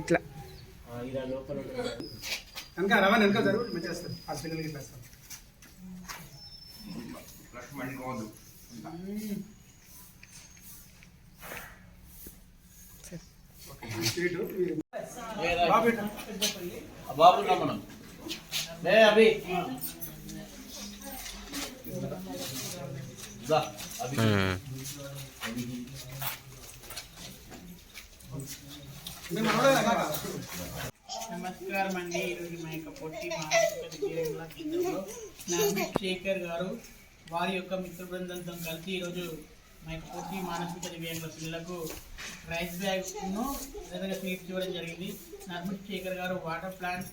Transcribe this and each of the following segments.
ఇట్లా. వెనక రవాణా వెనక జరుగు మంచిగా ఇట్లా బాబు ఇటు. బాబు మనం లే అభి. దా అభి. నమస్కారం అండి. ఈరోజు మా యొక్క పొట్టి మానసిక దివ్యాంగుల కేంద్రంలో శేఖర్ గారు వారి యొక్క మిత్ర బృందంతో కలిసి ఈరోజు మా యొక్క పొట్టి మానసిక దివ్యాంగుల పిల్లలకు రైస్ బ్యాగ్ను విధంగా స్వీట్స్ ఇవ్వడం జరిగింది. నర్మిత్ శేఖర్ గారు వాటర్ ప్లాంట్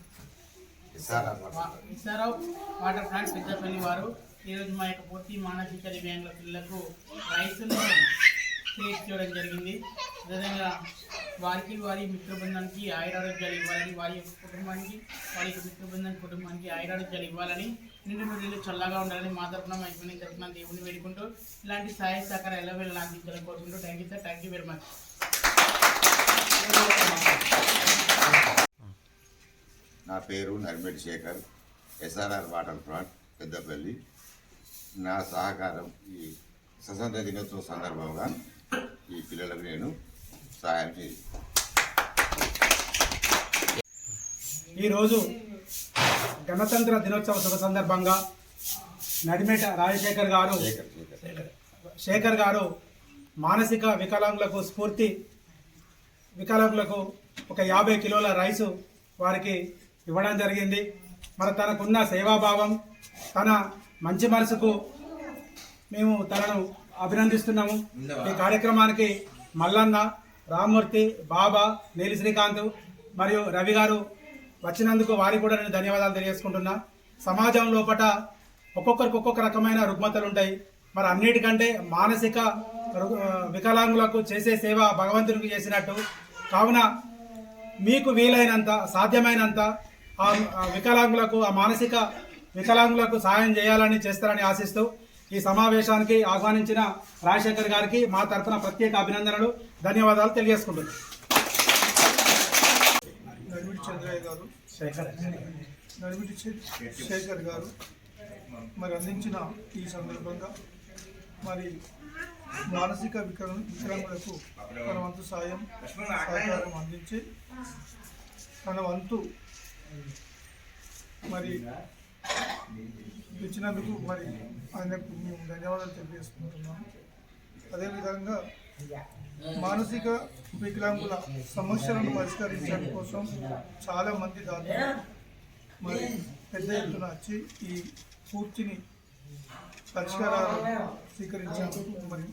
ఇసారావు వాటర్ ప్లాంట్ పెద్దపల్లి వారు. ఈరోజు మా యొక్క పూర్తి మానసిక దివ్యాంగుల పిల్లలకు రైస్ను క్రియేట్ చేయడం జరిగింది. అదేవిధంగా వారికి వారి మిత్ర బృందానికి ఆయురారోగ్యాలు ఇవ్వాలని వారి యొక్క కుటుంబానికి వారి యొక్క మిత్ర బృందం కుటుంబానికి ఆయురారోగ్యాలు ఇవ్వాలని నిండు నూనెలు చల్లగా ఉండాలని మా తరఫున మా ఇబ్బంది తరఫున దేవుని వేడుకుంటూ ఇలాంటి సహాయ సహకారం ఎలా వెళ్ళాలని అందించాలని కోరుకుంటూ thank you sir thank you very much నా పేరు Narmet Shekhar SRR water plant Peddapalli. నా సహకారం ఈ స్వతంత్ర దినోత్సవం సందర్భంగా ఈ పిల్లలకు నేను సహాయం చేసి ఈరోజు గణతంత్ర దినోత్సవ శుభ సందర్భంగా నడిమేట రాజశేఖర్ గారు శేఖర్ గారు మానసిక వికలాంగులకు స్ఫూర్తి వికలాంగులకు ఒక యాభై కిలోల రైసు వారికి ఇవ్వడం జరిగింది. మరి తనకున్న సేవాభావం తన మంచి మనసుకు మేము తనను అభినందిస్తున్నాము. ఈ కార్యక్రమానికి మల్లన్న రామ్మూర్తి బాబా నీలి శ్రీకాంత్ మరియు రవి గారు వచ్చినందుకు వారికి కూడా నేను ధన్యవాదాలు తెలియజేసుకుంటున్నా. సమాజం లోపట ఒక్కొక్కరికి ఒక్కొక్క రకమైన రుగ్మతలు ఉంటాయి. మరి అన్నిటికంటే మానసిక వికలాంగులకు చేసే సేవ భగవంతునికి చేసినట్టు. కావున మీకు వీలైనంత సాధ్యమైనంత ఆ వికలాంగులకు ఆ మానసిక వికలాంగులకు సహాయం చేయాలని చేస్తారని ఆశిస్తూ ఈ సమావేశానికి ఆహ్వానించిన రాజశేఖర్ గారికి మా తరఫున ప్రత్యేక అభినందనలు ధన్యవాదాలు తెలియజేసుకుంటున్నాను. నడిమిటి చంద్రయ్య గారు నడిమిటి శేఖర్ గారు మరి అందించిన ఈ సందర్భంగా మరి మానసిక వికల వికలాంగులకు తన వంతు సాయం సహకారం అందించి తన వంతు మరి ఇచ్చినందుకు మరి ఆయనకు మేము ధన్యవాదాలు తెలియజేసుకుంటున్నాము అదేవిధంగా మానసిక వికలాంగుల సమస్యలను పరిష్కరించడం కోసం చాలా మంది దాతలు మరి పెద్ద ఎత్తున వచ్చి ఈ పూర్తిని పరిష్కారాలు స్వీకరించేందుకు మరి